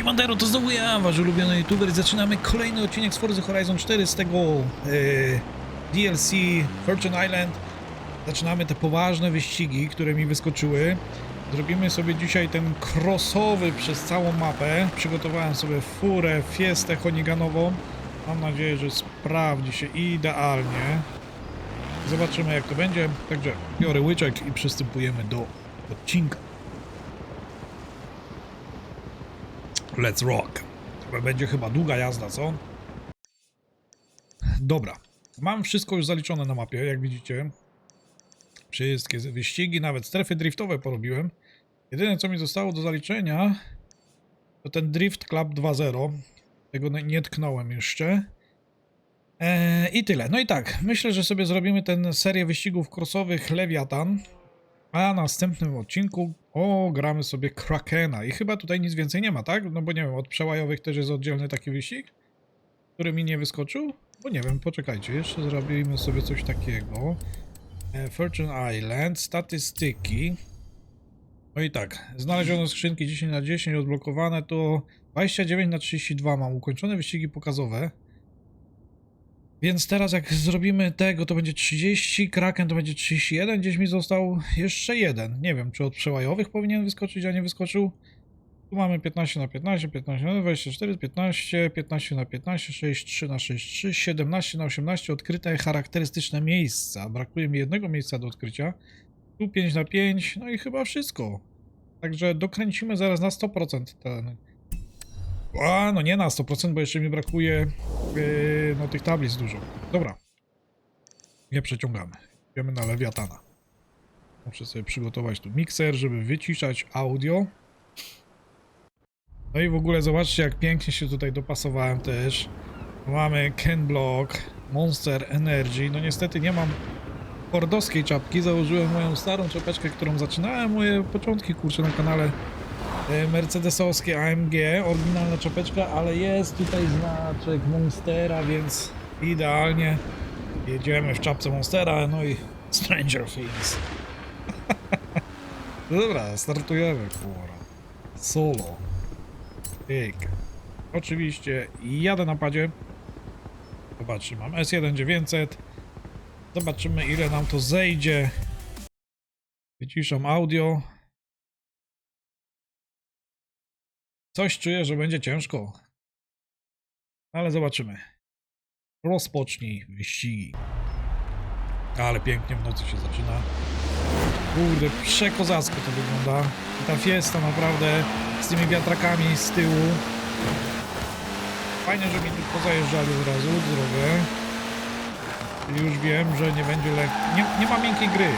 Siemandero, to znowu ja, wasz ulubiony youtuber zaczynamy kolejny odcinek z Forza Horizon 4 z tego e, DLC Fortune Island. Zaczynamy te poważne wyścigi, które mi wyskoczyły. Zrobimy sobie dzisiaj ten crossowy przez całą mapę. Przygotowałem sobie furę, fiestę honiganową. Mam nadzieję, że sprawdzi się idealnie. Zobaczymy jak to będzie. Także biorę łyczek i przystępujemy do odcinka. Let's rock. Będzie chyba długa jazda, co? Dobra. Mam wszystko już zaliczone na mapie, jak widzicie. Wszystkie wyścigi, nawet strefy driftowe porobiłem. Jedyne co mi zostało do zaliczenia to ten Drift Club 2.0. Tego nie tknąłem jeszcze. Eee, I tyle. No i tak, myślę, że sobie zrobimy tę serię wyścigów crossowych Leviathan. A następnym odcinku o, gramy sobie Krakena i chyba tutaj nic więcej nie ma, tak? No bo nie wiem, od przełajowych też jest oddzielny taki wyścig, który mi nie wyskoczył? Bo nie wiem, poczekajcie, jeszcze zrobimy sobie coś takiego. E, Fortune Island, statystyki. No i tak, znaleziono skrzynki 10 na 10 odblokowane, to 29 na 32 mam ukończone wyścigi pokazowe. Więc teraz jak zrobimy tego, to będzie 30, Kraken to będzie 31, gdzieś mi został jeszcze jeden. Nie wiem, czy od przełajowych powinien wyskoczyć, a nie wyskoczył. Tu mamy 15 na 15, 15 na 24, 15, 15 na 15, 6, 3 na 6, 3, 17 na 18 odkryte charakterystyczne miejsca. Brakuje mi jednego miejsca do odkrycia. Tu 5 na 5, no i chyba wszystko. Także dokręcimy zaraz na 100% ten a, no nie na 100%, bo jeszcze mi brakuje yy, no tych tablic dużo. Dobra. Nie przeciągamy. Idziemy na lewiatana. Muszę sobie przygotować tu mikser, żeby wyciszać audio. No i w ogóle zobaczcie, jak pięknie się tutaj dopasowałem też. Mamy Ken Block, Monster Energy. No niestety nie mam fordowskiej czapki. Założyłem moją starą czapeczkę, którą zaczynałem moje początki, kurczę, na kanale mercedesowskie AMG, oryginalna czapeczka, ale jest tutaj znaczek Monstera, więc idealnie jedziemy w czapce Monstera, no i Stranger Things. Dobra, startujemy, kurwa. Solo. Pyk. Oczywiście jadę na padzie. Zobaczymy, mam S1 900. Zobaczymy ile nam to zejdzie. Wyciszam audio. Coś czuję, że będzie ciężko. Ale zobaczymy. Rozpocznij wyścigi. Ale pięknie w nocy się zaczyna. Kurde, przekozacko to wygląda. I ta fiesta naprawdę z tymi wiatrakami z tyłu. Fajnie, że mi tu pozajeżdżali od razu drogę. Już wiem, że nie będzie lek... Nie, nie ma miękkiej gry.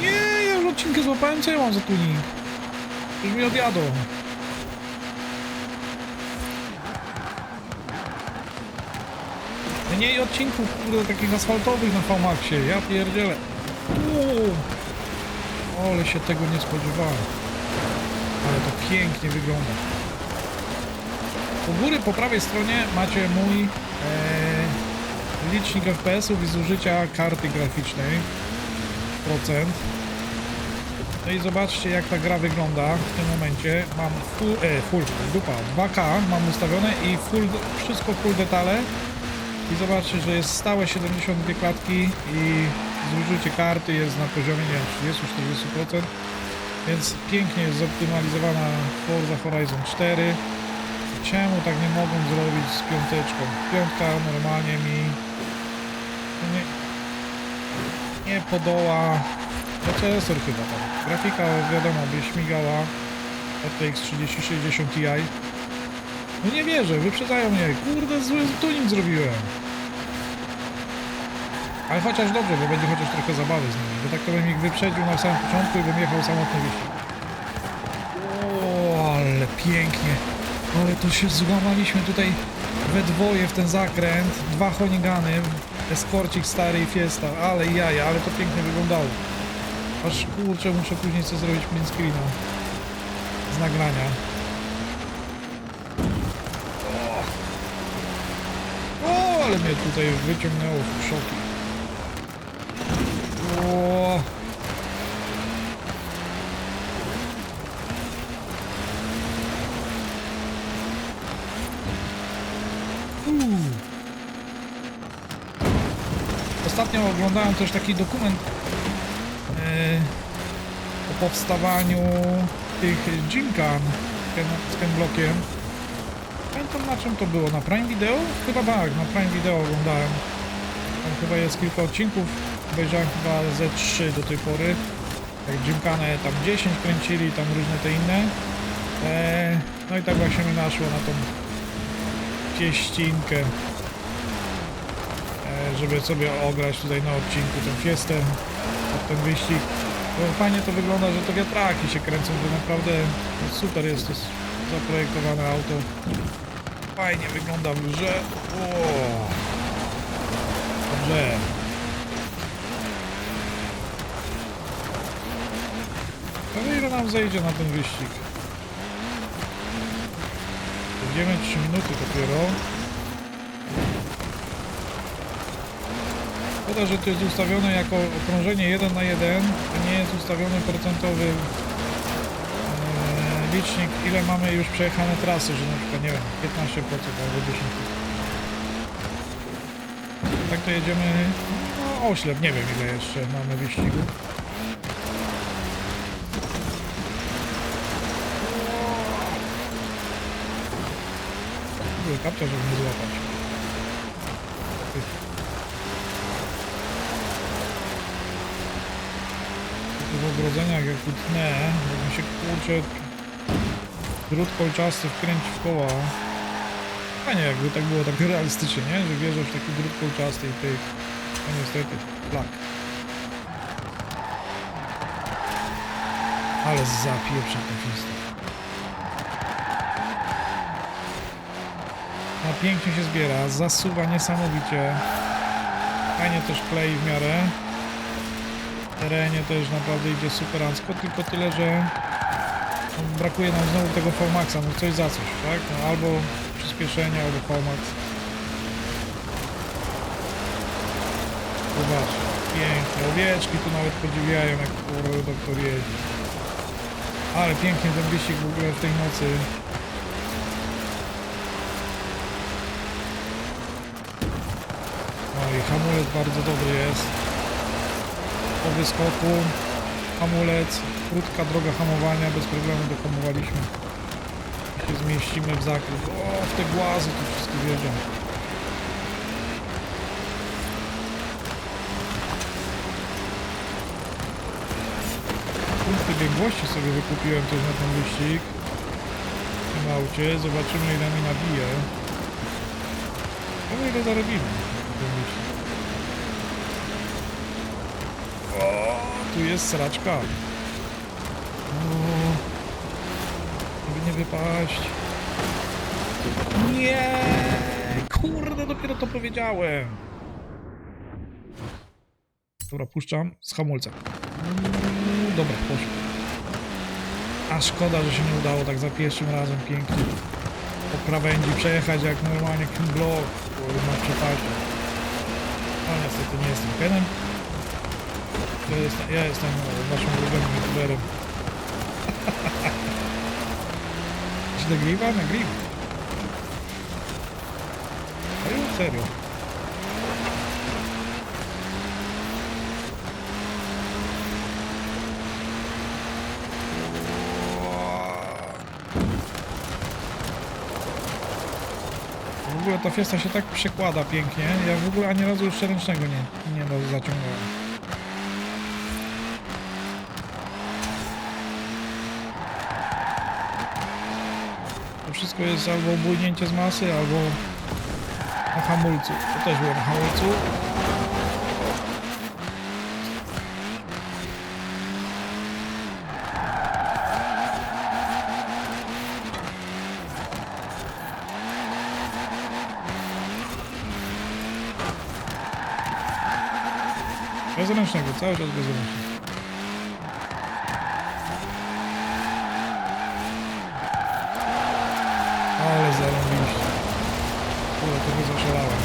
Nie, odcinkę złapałem, co ja mam za tuning? Już mi odjadą. Mniej odcinków, kurde, takich asfaltowych na VMAXie, ja pierdzielę. Uuu. Ale się tego nie spodziewałem. Ale to pięknie wygląda. U góry po prawej stronie macie mój e, licznik FPS-ów i zużycia karty graficznej. Procent. No i zobaczcie jak ta gra wygląda w tym momencie. Mam full, e, full dupa, 2K mam ustawione i full, wszystko full detale. I zobaczcie, że jest stałe 72 klatki i zużycie karty jest na poziomie, nie wiem, 30-40%. Więc pięknie jest zoptymalizowana Forza Horizon 4. Czemu tak nie mogą zrobić z piąteczką? Piątka normalnie mi nie, nie podoła procesor chyba tam. Grafika wiadomo by śmigała RTX 3060 Ti. No nie wierzę, wyprzedzają mnie. Kurde, zły tuning zrobiłem. Ale chociaż dobrze, bo będzie chociaż trochę zabawy z nimi. Bo tak to bym ich wyprzedził na samym początku i bym jechał samotny wyścig. Ale pięknie. Ale to się złamaliśmy tutaj we dwoje w ten zakręt. Dwa honigany, eskorcik stary i fiesta. Ale jaja, ale to pięknie wyglądało. Aż kurczę, muszę później co zrobić min screena. Z nagrania. O! ale mnie tutaj wyciągnęło w szoki. O! Ostatnio oglądałem też taki dokument o powstawaniu tych Gymkan z z Kenblockiem. Pamiętam na czym to było, na Prime Video? Chyba tak, na Prime Video oglądałem. Tam chyba jest kilka odcinków, obejrzałem chyba ze 3 do tej pory. Jak Gymkanę tam 10 kręcili, tam różne te inne. E, no i tak właśnie mi naszło na tą pieścinkę, e, żeby sobie ograć tutaj na odcinku tę ten wyścig. Bo fajnie to wygląda, że to wiatraki się kręcą, że naprawdę super jest to zaprojektowane auto. Fajnie wygląda w! Dobrze. Ale ile nam zejdzie na ten wyścig? Będziemy 3 minuty dopiero. Szkoda, że to jest ustawione jako okrążenie 1 na 1, a nie jest ustawiony procentowy e, licznik, ile mamy już przejechane trasy, że na przykład, nie wiem, 15% albo 10%. Tak to jedziemy, no oślep, nie wiem ile jeszcze mamy wyścigu. Kapcia, żeby nie złapać. Tu w ogrodzeniach jak utnę, jak mi się kurczę drut kolczasty wkręci w koła. Fajnie jakby tak było tak realistycznie, nie? Że wjeżdżasz w taki drut kolczasty i ty... No niestety, flak. Ale zapieprza ta fiesta. No pięknie się zbiera, zasuwa niesamowicie. Fajnie też klei w miarę. Terenie też naprawdę idzie superancko, tylko tyle, że brakuje nam znowu tego VMAXa, no coś za coś, tak? No, albo przyspieszenie, albo VMAX. Zobacz, pięknie, owieczki tu nawet podziwiają, jak doktor jeździ. Ale pięknie ten wyścig w ogóle w tej nocy. No i hamulec bardzo dobry jest. Po wyskoku hamulec, krótka droga hamowania, bez problemu dohamowaliśmy. Się zmieścimy w zakręt. O, w te głazy tu wszystkie wjeżdża. Punkty biegłości sobie wykupiłem też na ten wyścig. W tym aucie. Zobaczymy ile mi nabije. No ile zarobimy. na tym wyścigu. O, tu jest sraczka. O, żeby nie wypaść. Nie! Kurde, dopiero to powiedziałem. Dobra, puszczam z hamulca. Dobra, poszło. A szkoda, że się nie udało tak za pierwszym razem pięknie po krawędzi przejechać jak normalnie King Block na przepadzie. Ale niestety nie jestem Kenem. Ja jestem, ja jestem e, waszym ulubionym youtuberem. Czy nagrywa? Nagrywa. Serio? Serio. W ogóle ta fiesta się tak przekłada pięknie. Ja w ogóle ani razu jeszcze ręcznego nie, nie do- wszystko jest albo bujnięcie z masy, albo na hamulcu. To też było na hamulcu. Bez ręcznego, cały czas bez ręcznego. Ale zarobiliście. Kurde, to nie zaszalałem.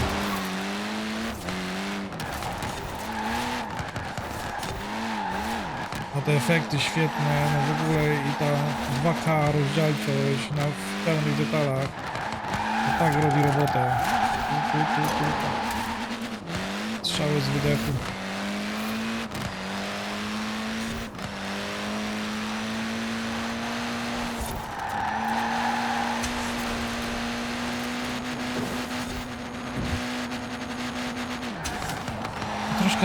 A te efekty świetne, no w ogóle i ta 2K rozdzielczość na w pełnych detalach. To tak robi robotę. Strzały z wydechu.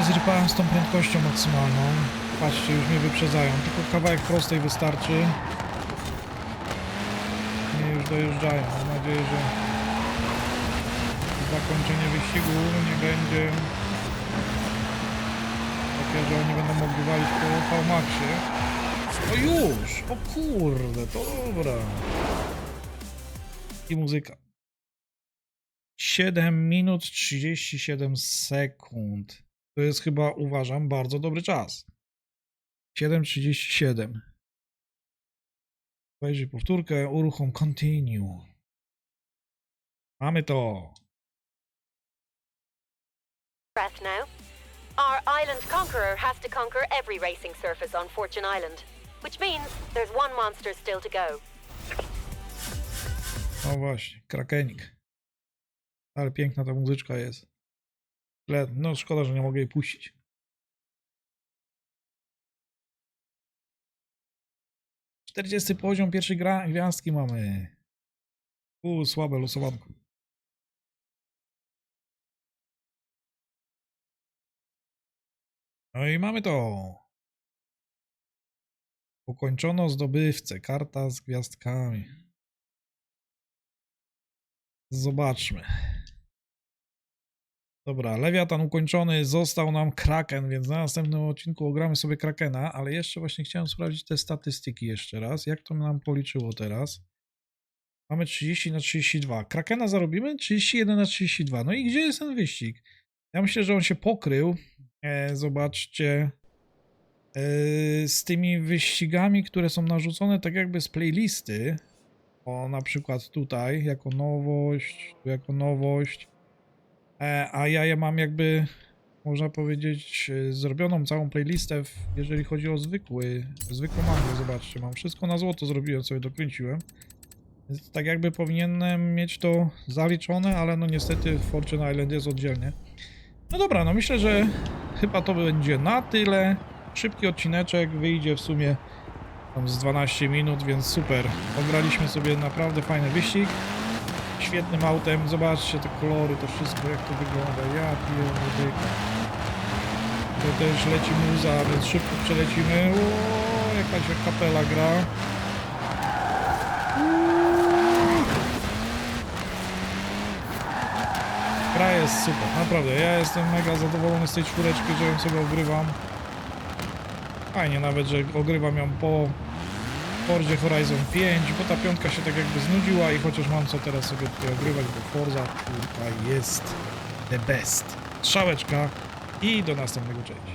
Zrypałem z tą prędkością maksymalną. Patrzcie, już mnie wyprzedzają. Tylko kawałek prostej wystarczy. Mnie już dojeżdżają. Mam nadzieję, że zakończenie wyścigu nie będzie takie, że oni będą mogli walić po V-Maxie. O już! O kurde, dobra. I muzyka. 7 minut 37 sekund. To jest chyba, uważam, bardzo dobry czas. 7.37. Wejrzyj powtórkę, uruchom continue. Mamy to. breath now. Our island conqueror has to conquer every racing surface on Fortune Island, which means there's one monster still to go. No właśnie, krakenik. Ale piękna ta muzyczka jest. Ale, no szkoda, że nie mogę jej puścić. Czterdziesty poziom pierwszej gra gwiazdki mamy. U, słabe losowanko. No i mamy to. Ukończono zdobywcę. Karta z gwiazdkami. Zobaczmy. Dobra, Lewiatan ukończony, został nam Kraken, więc na następnym odcinku ogramy sobie Krakena, ale jeszcze właśnie chciałem sprawdzić te statystyki jeszcze raz. Jak to nam policzyło teraz? Mamy 30 na 32. Krakena zarobimy? 31 na 32. No i gdzie jest ten wyścig? Ja myślę, że on się pokrył. E, zobaczcie. E, z tymi wyścigami, które są narzucone tak jakby z playlisty. O, na przykład tutaj jako nowość, tu jako nowość. E, a ja je mam jakby, można powiedzieć, e, zrobioną całą playlistę, jeżeli chodzi o zwykły, zwykłą mangę. Zobaczcie, mam wszystko na złoto zrobiłem, sobie dokręciłem. Więc tak jakby powinienem mieć to zaliczone, ale no niestety Fortune Island jest oddzielnie. No dobra, no myślę, że chyba to będzie na tyle. Szybki odcineczek, wyjdzie w sumie tam z 12 minut, więc super. Ograliśmy sobie naprawdę fajny wyścig. Świetnym autem, zobaczcie te kolory, to wszystko jak to wygląda. Ja pierdolę. To też leci muza, więc szybko przelecimy. O, jakaś kapela gra. Gra jest super, naprawdę. Ja jestem mega zadowolony z tej czwóreczki, że ją sobie ogrywam. Fajnie nawet, że ogrywam ją po Forzie Horizon 5, bo ta piątka się tak jakby znudziła i chociaż mam co teraz sobie tutaj ogrywać, bo Forza czwórka jest the best. Strzałeczka i do następnego, cześć.